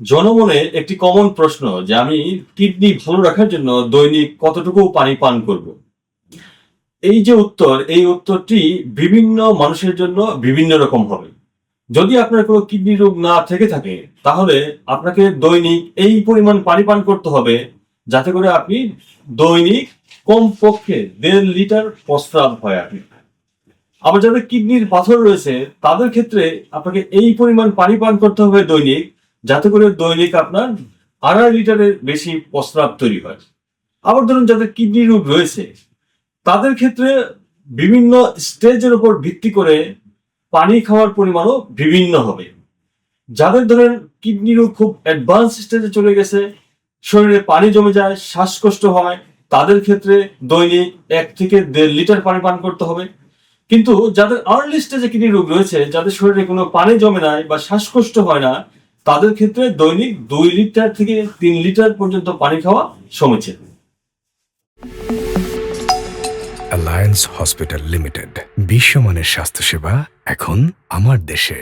জনমনে একটি কমন প্রশ্ন যে আমি কিডনি ভালো রাখার জন্য দৈনিক কতটুকু পানি পান করব? এই যে উত্তর, এই উত্তরটি বিভিন্ন মানুষের জন্য বিভিন্ন রকম হবে। যদি আপনার কোনো কিডনি রোগ না থেকে থাকে, তাহলে আপনাকে দৈনিক এই পরিমাণ পানি পান করতে হবে যাতে করে আপনি দৈনিক কমপক্ষে দেড় লিটার প্রস্রাব হয় আপনি। আবার যাদের কিডনির পাথর রয়েছে, তাদের ক্ষেত্রে আপনাকে এই পরিমাণ পানি পান করতে হবে দৈনিক যাতে করে দৈনিক আপনার আড়াই লিটারের বেশি প্রস্রাব তৈরি হয়। আবার ধরুন যাদের কিডনি রোগ রয়েছে, তাদের ক্ষেত্রে বিভিন্ন স্টেজের উপর ভিত্তি করে পানি খাওয়ার পরিমাণও বিভিন্ন হবে। যাদের ধরেন কিডনি রোগ খুব অ্যাডভান্স স্টেজে চলে গেছে, শরীরে পানি জমে যায়, শ্বাসকষ্ট হয়, তাদের ক্ষেত্রে দৈনিক এক থেকে দেড় লিটার পানি পান করতে হবে। কিন্তু যাদের আর্লি স্টেজে কিডনি রোগ রয়েছে, যাদের শরীরে কোনো পানি জমে নাই বা শ্বাসকষ্ট হয় না তাদের ক্ষেত্রে দৈনিক দুই লিটার থেকে তিন লিটার পর্যন্ত পানি খাওয়া সমীচীন অ্যালায়েন্স হসপিটাল লিমিটেড বিশ্বমানের স্বাস্থ্যসেবা এখন আমার দেশে।